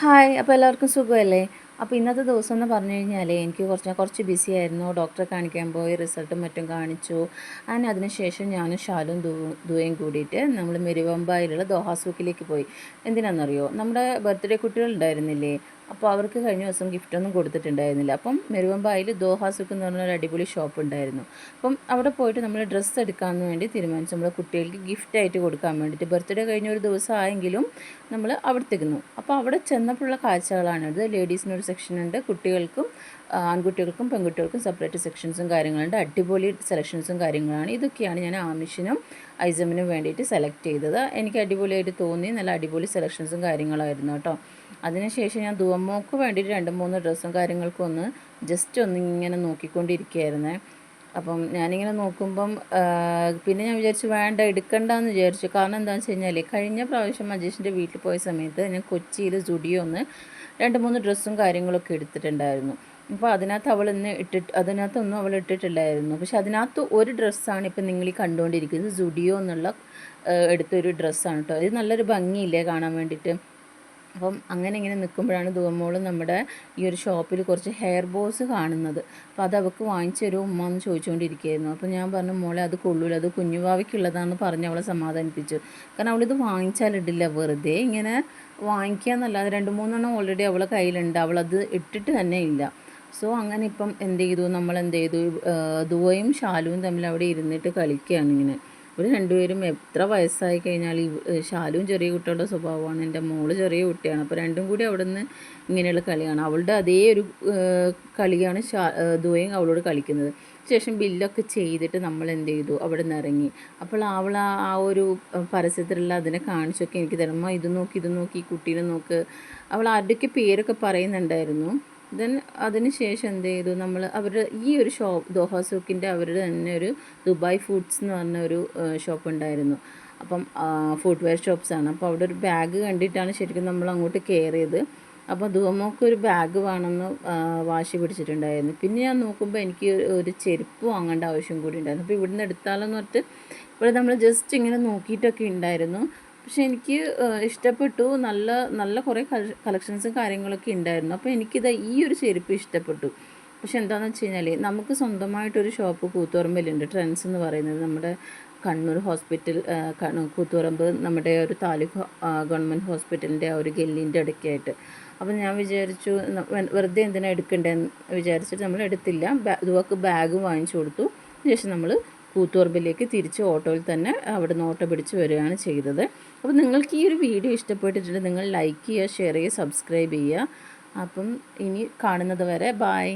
Hi അപ്പോൾ എല്ലാവർക്കും സുഖമല്ലേ? അപ്പോൾ ഇന്നത്തെ ദിവസം എന്ന് പറഞ്ഞു കഴിഞ്ഞാൽ എനിക്ക് കുറച്ച് കുറച്ച് ബിസി ആയിരുന്നു. ഡോക്ടറെ കാണിക്കാൻ പോയി റിസൾട്ടും മറ്റും കാണിച്ചു. അങ്ങനെ അതിനുശേഷം ഞാനും ഷാലും ദൂയും കൂടിയിട്ട് നമ്മൾ മെരുവമ്പായിലുള്ള ദോഹാസൂക്കിലേക്ക് പോയി. എന്തിനാണെന്നറിയോ നമ്മുടെ ബർത്ത്ഡേ കുട്ടികൾ ഉണ്ടായിരുന്നില്ലേ അപ്പോൾ അവർക്ക് കഴിഞ്ഞ ദിവസം ഗിഫ്റ്റ് ഒന്നും കൊടുത്തിട്ടുണ്ടായിരുന്നില്ല. അപ്പം മെരുവമ്പായിൽ ദോഹാസുക്ക് എന്ന് പറഞ്ഞ ഒരു അടിപൊളി ഷോപ്പ് ഉണ്ടായിരുന്നു. അപ്പം അവിടെ പോയിട്ട് നമ്മൾ ഡ്രസ്സ് എടുക്കാൻ വേണ്ടി തീരുമാനിച്ചു. നമ്മുടെ കുട്ടികൾക്ക് ഗിഫ്റ്റായിട്ട് കൊടുക്കാൻ വേണ്ടിയിട്ട് ബർത്ത്ഡേ കഴിഞ്ഞ ഒരു ദിവസം ആയെങ്കിലും നമ്മൾ അവിടെ തിരുന്നു അപ്പോൾ അവിടെ ചെന്നപ്പോഴുള്ള കാഴ്ചകളാണിത് ലേഡീസിനൊരു സെക്ഷൻ ഉണ്ട്. കുട്ടികൾക്കും ആൺകുട്ടികൾക്കും പെൺകുട്ടികൾക്കും സെപ്പറേറ്റ് സെക്ഷൻസും കാര്യങ്ങളുണ്ട്. അടിപൊളി സെലക്ഷൻസും കാര്യങ്ങളാണ്. ഇതൊക്കെയാണ് ഞാൻ ആമിഷിനും ഐസമിനും വേണ്ടിയിട്ട് സെലക്ട് ചെയ്തത്. എനിക്ക് അടിപൊളിയായിട്ട് തോന്നി. നല്ല അടിപൊളി സെലക്ഷൻസും കാര്യങ്ങളായിരുന്നു കേട്ടോ. അതിനുശേഷം ഞാൻ ദുവമ്മോക്ക് വേണ്ടിയിട്ട് രണ്ട് മൂന്ന് ഡ്രസ്സും കാര്യങ്ങൾക്കും ഒന്ന് ജസ്റ്റ് ഒന്ന് ഇങ്ങനെ നോക്കിക്കൊണ്ടിരിക്കുകയായിരുന്നേ. അപ്പം ഞാനിങ്ങനെ നോക്കുമ്പം പിന്നെ ഞാൻ വിചാരിച്ചു വേണ്ട എടുക്കണ്ടെന്ന് വിചാരിച്ചു. കാരണം എന്താണെന്ന് വെച്ച് കഴിഞ്ഞാൽ കഴിഞ്ഞ പ്രാവശ്യം മജീഷിന്റെ വീട്ടിൽ പോയ സമയത്ത് ഞാൻ കൊച്ചിയിൽ സുഡിയോ ഒന്ന് രണ്ട് മൂന്ന് ഡ്രസ്സും കാര്യങ്ങളൊക്കെ എടുത്തിട്ടുണ്ടായിരുന്നു. അപ്പോൾ അതിനകത്ത് അവൾ ഇന്ന് ഇട്ടിട്ട് അതിനകത്തൊന്നും അവൾ ഇട്ടിട്ടില്ലായിരുന്നു. പക്ഷെ അതിനകത്ത് ഒരു ഡ്രസ്സാണ് ഇപ്പം നിങ്ങൾ ഈ കണ്ടുകൊണ്ടിരിക്കുന്നത്. സുഡിയോ എന്നുള്ള എടുത്തൊരു ഡ്രസ്സാണ് കേട്ടോ. ഇത് നല്ലൊരു ഭംഗിയില്ലേ കാണാൻ വേണ്ടിയിട്ട്? അപ്പം അങ്ങനെ ഇങ്ങനെ നിൽക്കുമ്പോഴാണ് ദുവമോൾ നമ്മുടെ ഈ ഒരു ഷോപ്പിൽ കുറച്ച് ഹെയർ ബോസ് കാണുന്നത്. അപ്പോൾ അത് അവൾക്ക് വാങ്ങിച്ചു തരുമോ ഉമ്മ എന്ന് ചോദിച്ചുകൊണ്ടിരിക്കുകയായിരുന്നു. അപ്പോൾ ഞാൻ പറഞ്ഞു മോളെ അത് കൊള്ളൂല. അത് കുഞ്ഞുവാവയ്ക്കുള്ളതാണെന്ന് പറഞ്ഞ് അവളെ സമാധാനിപ്പിച്ചു. കാരണം അവളിത് വാങ്ങിച്ചാലിടില്ല വെറുതെ ഇങ്ങനെ വാങ്ങിക്കുക എന്നല്ലാതെ രണ്ട് മൂന്നെണ്ണം ഓൾറെഡി അവളെ കയ്യിലുണ്ട്. അവളത് ഇട്ടിട്ട് തന്നെ ഇല്ല. സോ അങ്ങനെ ഇപ്പം എന്ത് ചെയ്തു? നമ്മൾ എന്ത് ചെയ്തു ദുവയും ഷാലുവും തമ്മിൽ അവിടെ ഇരുന്നിട്ട് കളിക്കുകയാണ് ഇങ്ങനെ. ഇവർ രണ്ടുപേരും എത്ര വയസ്സായി കഴിഞ്ഞാൽ ഈ ശാലുവും ചെറിയ കുട്ടികളുടെ സ്വഭാവമാണ്. എന്റെ മോൾ ചെറിയ കുട്ടിയാണ്. അപ്പോൾ രണ്ടും കൂടി അവിടെ നിന്ന് ഇങ്ങനെയുള്ള കളിയാണ്. അവളുടെ അതേ ഒരു കളിയാണ് ഷാ ദുവയും അവളോട് കളിക്കുന്നത്. ശേഷം ബില്ലൊക്കെ ചെയ്തിട്ട് നമ്മൾ എന്ത് ചെയ്തു അവിടെ നിന്ന് ഇറങ്ങി. അപ്പോൾ അവൾ ആ ഒരു പരസ്യത്തിലുള്ള അതിനെ കാണിച്ചൊക്കെ എനിക്ക് തരുമ്പോൾ ഇത് നോക്കി ഇത് നോക്കി കുട്ടീനെ നോക്ക്. അവൾ ആരുടെയൊക്കെ പേരൊക്കെ പറയുന്നുണ്ടായിരുന്നു. ദെൻ അതിന് ശേഷം എന്ത് ചെയ്തു? നമ്മൾ അവരുടെ ഈ ഒരു ഷോപ്പ് ദോഹാസൂക്കിന്റെ അവരുടെ തന്നെ ഒരു ദുബായ് ഫുഡ്സ് എന്ന് പറഞ്ഞ ഒരു ഷോപ്പ് ഉണ്ടായിരുന്നു. അപ്പം ഫുട്വെയർ ഷോപ്പ്സാണ് അപ്പോൾ അവിടെ ഒരു ബാഗ് കണ്ടിട്ടാണ് ശരിക്കും നമ്മൾ അങ്ങോട്ട് കയറിയത് അപ്പോൾ ദുവമോക്ക് ഒരു ബാഗ് വേണമെന്ന് വാശി പിടിച്ചിട്ടുണ്ടായിരുന്നു. പിന്നെ ഞാൻ നോക്കുമ്പോൾ എനിക്ക് ഒരു ചെരുപ്പ് വാങ്ങേണ്ട ആവശ്യം കൂടി ഉണ്ടായിരുന്നു. അപ്പോൾ ഇവിടുന്ന് എടുത്താലെന്ന് പറഞ്ഞിട്ട് ഇവിടെ നമ്മൾ ജസ്റ്റ് ഇങ്ങനെ നോക്കിയിട്ടൊക്കെ ഉണ്ടായിരുന്നു. പക്ഷെ എനിക്ക് ഇഷ്ടപ്പെട്ടു. നല്ല നല്ല കുറേ കളക്ഷൻസും കാര്യങ്ങളൊക്കെ ഉണ്ടായിരുന്നു. അപ്പോൾ എനിക്കിത് ഈ ഒരു ചെരുപ്പ് ഇഷ്ടപ്പെട്ടു. പക്ഷെ എന്താണെന്ന് വെച്ച് കഴിഞ്ഞാൽ നമുക്ക് സ്വന്തമായിട്ടൊരു ഷോപ്പ് കൂത്തുപറമ്പിലുണ്ട്. ട്രെൻഡ്സ് എന്ന് പറയുന്നത് നമ്മുടെ കണ്ണൂർ ഹോസ്പിറ്റൽ കൂത്തുപറമ്പ് നമ്മുടെ ഒരു താലൂക്ക് ഗവൺമെന്റ് ഹോസ്പിറ്റലിന്റെ ആ ഒരു ഗല്ലിന്റെ ഇടയ്ക്കായിട്ട് അപ്പം ഞാൻ വിചാരിച്ചു വെറുതെ എന്തിനാണ് എടുക്കേണ്ടതെന്ന് വിചാരിച്ചിട്ട് നമ്മൾ എടുത്തില്ല ഇതുവർക്ക് ബാഗ് വാങ്ങിച്ചു കൊടുത്തു. ശേഷം നമ്മൾ കൂത്തുപറമ്പിലേക്ക് തിരിച്ച് ഓട്ടോയിൽ തന്നെ അവിടെ നിന്ന് ഓട്ടോ പിടിച്ച് വരികയാണ് ചെയ്തത്. അപ്പോൾ നിങ്ങൾക്ക് ഈ ഒരു വീഡിയോ ഇഷ്ടപ്പെട്ടിട്ടുണ്ട് നിങ്ങൾ ലൈക്ക് ചെയ്യുക ഷെയർ ചെയ്യുക സബ്സ്ക്രൈബ് ചെയ്യുക. അപ്പം ഇനി കാണുന്നത് വരെ ബായ്